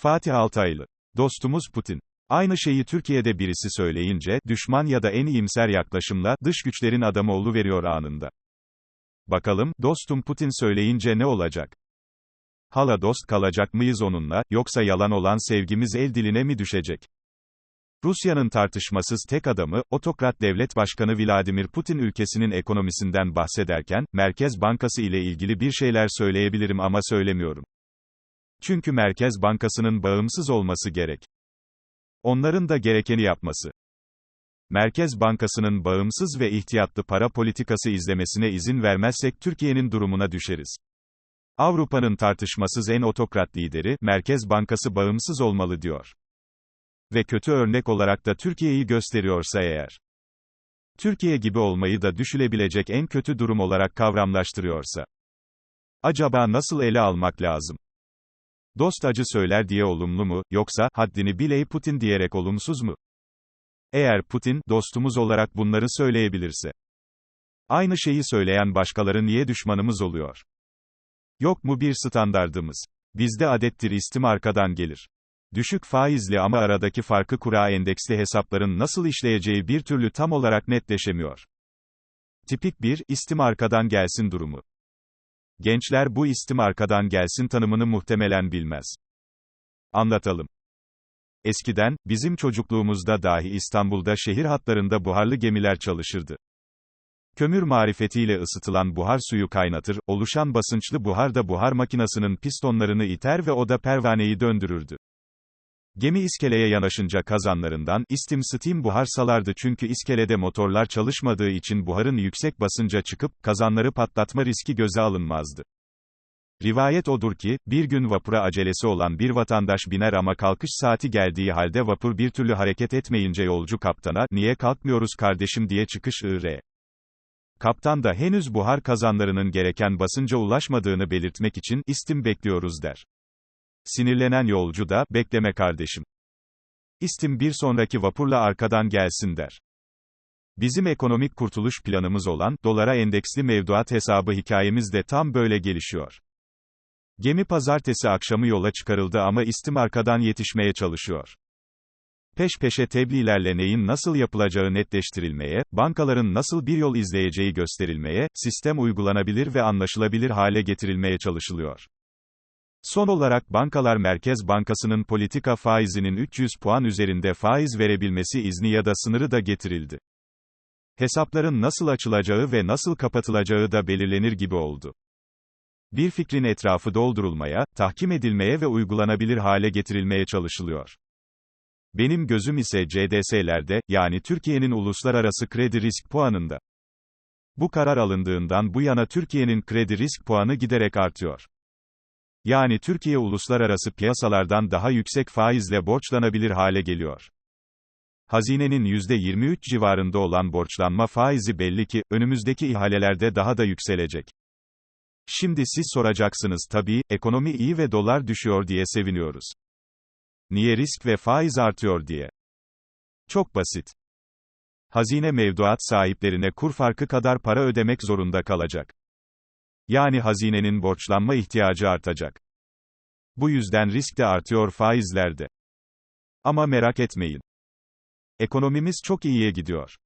Fatih Altaylı. Dostumuz Putin. Aynı şeyi Türkiye'de birisi söyleyince, düşman ya da en iyimser yaklaşımla, dış güçlerin adamı veriyor anında. Bakalım, dostum Putin söyleyince ne olacak? Hala dost kalacak mıyız onunla, yoksa yalan olan sevgimiz el diline mi düşecek? Rusya'nın tartışmasız tek adamı, otokrat devlet başkanı Vladimir Putin ülkesinin ekonomisinden bahsederken, Merkez Bankası ile ilgili bir şeyler söyleyebilirim ama söylemiyorum. Çünkü Merkez Bankası'nın bağımsız olması gerek. Onların da gerekeni yapması. Merkez Bankası'nın bağımsız ve ihtiyatlı para politikası izlemesine izin vermezsek Türkiye'nin durumuna düşeriz. Avrupa'nın tartışmasız en otokrat lideri, Merkez Bankası bağımsız olmalı diyor. Ve kötü örnek olarak da Türkiye'yi gösteriyorsa eğer. Türkiye gibi olmayı da düşülebilecek en kötü durum olarak kavramlaştırıyorsa. Acaba nasıl ele almak lazım? Dost acı söyler diye olumlu mu, yoksa, haddini biley Putin diyerek olumsuz mu? Eğer Putin, dostumuz olarak bunları söyleyebilirse. Aynı şeyi söyleyen başkaları niye düşmanımız oluyor? Yok mu bir standardımız? Bizde adettir istim arkadan gelir. Düşük faizli ama aradaki farkı kura endeksli hesapların nasıl işleyeceği bir türlü tam olarak netleşemiyor. Tipik bir, istim arkadan gelsin durumu. Gençler bu istim arkadan gelsin tanımını muhtemelen bilmez. Anlatalım. Eskiden, bizim çocukluğumuzda dahi İstanbul'da şehir hatlarında buharlı gemiler çalışırdı. Kömür marifetiyle ısıtılan buhar suyu kaynatır, oluşan basınçlı buhar da buhar makinasının pistonlarını iter ve o da pervaneyi döndürürdü. Gemi iskeleye yanaşınca kazanlarından, istim steam buhar salardı çünkü iskelede motorlar çalışmadığı için buharın yüksek basınca çıkıp, kazanları patlatma riski göze alınmazdı. Rivayet odur ki, bir gün vapura acelesi olan bir vatandaş biner ama kalkış saati geldiği halde vapur bir türlü hareket etmeyince yolcu kaptana, niye kalkmıyoruz kardeşim diye çıkış ır. Kaptan da henüz buhar kazanlarının gereken basınca ulaşmadığını belirtmek için, istim bekliyoruz der. Sinirlenen yolcu da, bekleme kardeşim. İstim bir sonraki vapurla arkadan gelsin der. Bizim ekonomik kurtuluş planımız olan, dolara endeksli mevduat hesabı hikayemiz de tam böyle gelişiyor. Gemi pazartesi akşamı yola çıkarıldı ama istim arkadan yetişmeye çalışıyor. Peş peşe tebliğlerle neyin nasıl yapılacağı netleştirilmeye, bankaların nasıl bir yol izleyeceği gösterilmeye, sistem uygulanabilir ve anlaşılabilir hale getirilmeye çalışılıyor. Son olarak Bankalar Merkez Bankası'nın politika faizinin 300 puan üzerinde faiz verebilmesi izni ya da sınırı da getirildi. Hesapların nasıl açılacağı ve nasıl kapatılacağı da belirlenir gibi oldu. Bir fikrin etrafı doldurulmaya, tahkim edilmeye ve uygulanabilir hale getirilmeye çalışılıyor. Benim gözüm ise CDS'lerde, yani Türkiye'nin uluslararası kredi risk puanında. Bu karar alındığından bu yana Türkiye'nin kredi risk puanı giderek artıyor. Yani Türkiye uluslararası piyasalardan daha yüksek faizle borçlanabilir hale geliyor. Hazinenin %23 civarında olan borçlanma faizi belli ki, önümüzdeki ihalelerde daha da yükselecek. Şimdi siz soracaksınız tabii, ekonomi iyi ve dolar düşüyor diye seviniyoruz. Niye risk ve faiz artıyor diye? Çok basit. Hazine mevduat sahiplerine kur farkı kadar para ödemek zorunda kalacak. Yani hazinenin borçlanma ihtiyacı artacak. Bu yüzden risk de artıyor faizlerde. Ama merak etmeyin. Ekonomimiz çok iyiye gidiyor.